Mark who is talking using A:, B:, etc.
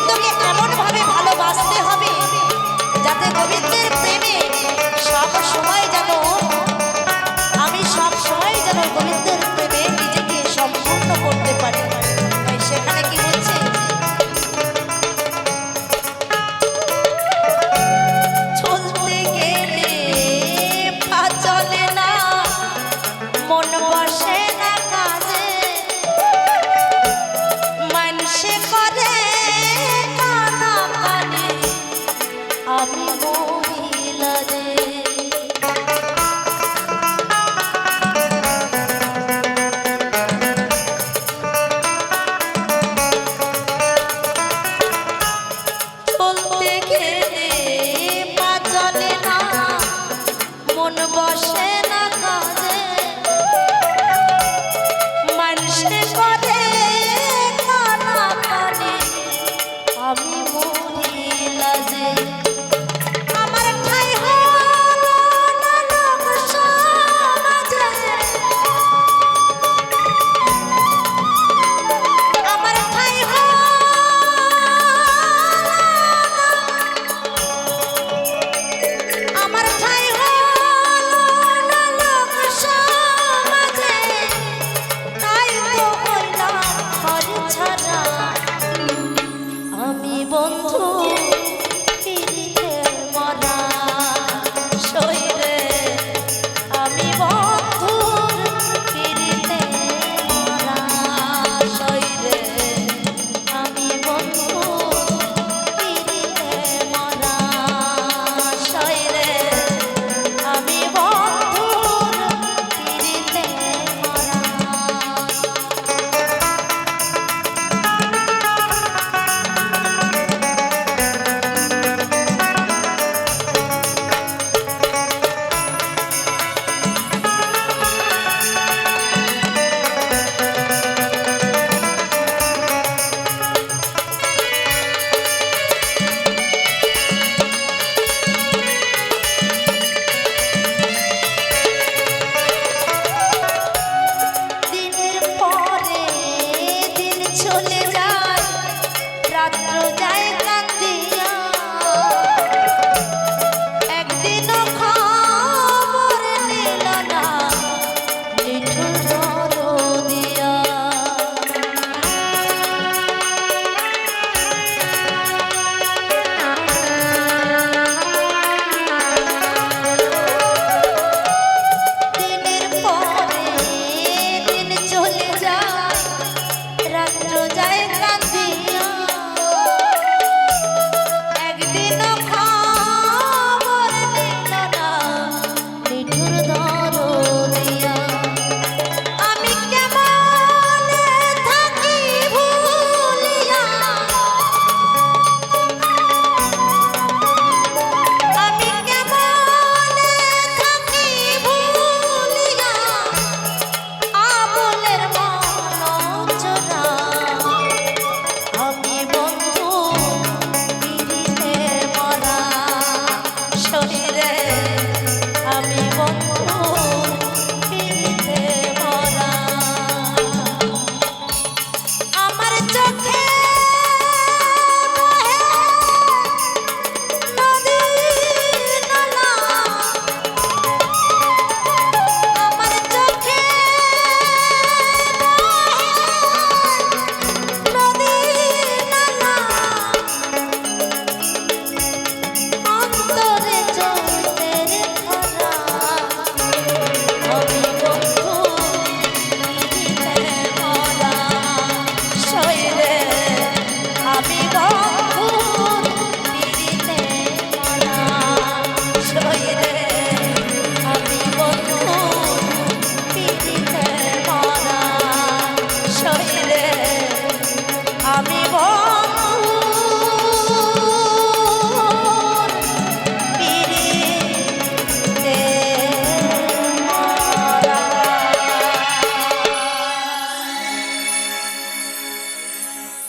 A: গোবিন্দকে এমনভাবে ভালোবাসতে হবে যাতে গোবিন্দের প্রেমে সব সময় Allah